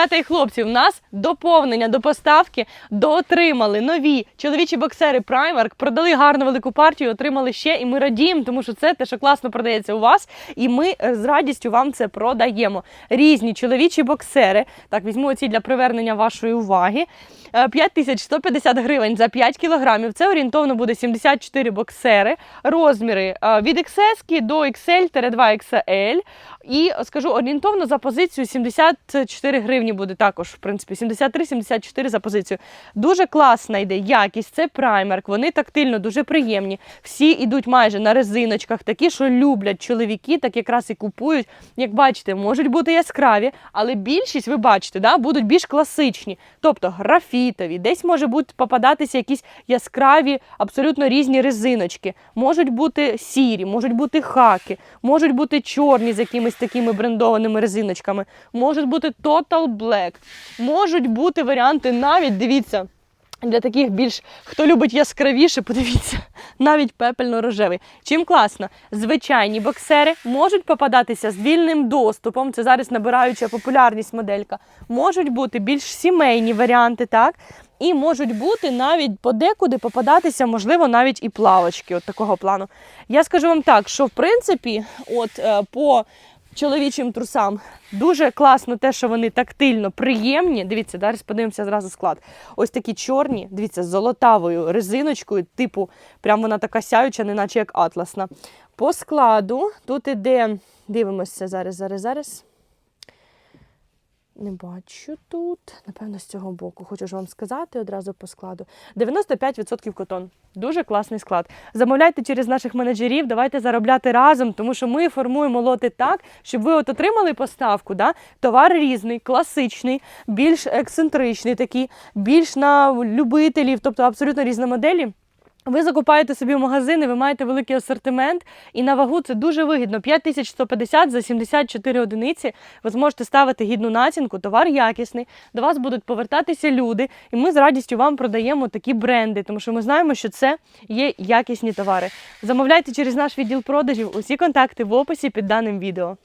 Дівчата і хлопці, в нас доповнення до поставки доотримали нові чоловічі боксери Primark, продали гарну велику партію, отримали ще, і ми радіємо, тому що це те, що класно продається у вас, і ми е, з радістю вам це продаємо. Різні чоловічі боксери. Так, візьму оці для привернення вашої уваги. Е, 5150 гривень за 5 кілограмів. Це орієнтовно буде 74 боксери. Розміри е, від XS до XL-2XL. І е, скажу орієнтовно за позицію 74 гривні буде також, в принципі, 73-74 за позицію. Дуже класна йде якість, це праймерк. Вони тактильно дуже приємні. Всі йдуть майже на резиночках, такі, що люблять чоловіки, так якраз і купують. Як бачите, можуть бути яскраві, але більшість, ви бачите, да, будуть більш класичні, тобто графітові. Десь може бути попадатися якісь яскраві, абсолютно різні резиночки. Можуть бути сірі, можуть бути хаки, можуть бути чорні з якимись такими брендованими резиночками, можуть бути Total Black, можуть бути варіанти навіть, дивіться. Для таких більш хто любить яскравіше, подивіться, навіть пепельно-рожевий. Чим класно, звичайні боксери можуть попадатися з вільним доступом. Це зараз набираюча популярність моделька. Можуть бути більш сімейні варіанти, так. І можуть бути навіть подекуди попадатися, можливо, навіть і плавочки, от такого плану. Я скажу вам так, що в принципі, от е, по чоловічим трусам дуже класно те, що вони тактильно приємні. Дивіться, зараз подивимося зразу склад. Ось такі чорні, дивіться, з золотавою резиночкою, типу, прям вона така сяюча, неначе як атласна. По складу тут іде, дивимося зараз, зараз, зараз. Не бачу тут. Напевно, з цього боку. Хочу ж вам сказати одразу по складу. 95% котон. Дуже класний склад. Замовляйте через наших менеджерів, давайте заробляти разом, тому що ми формуємо лоти так, щоб ви от отримали поставку. Да? Товар різний, класичний, більш ексцентричний, такий, більш на любителів, тобто абсолютно різні моделі. Ви закупаєте собі магазини, ви маєте великий асортимент, і на вагу це дуже вигідно. 5150 за 74 одиниці. Ви зможете ставити гідну націнку, товар якісний. До вас будуть повертатися люди, і ми з радістю вам продаємо такі бренди, тому що ми знаємо, що це є якісні товари. Замовляйте через наш відділ продажів. Усі контакти в описі під даним відео.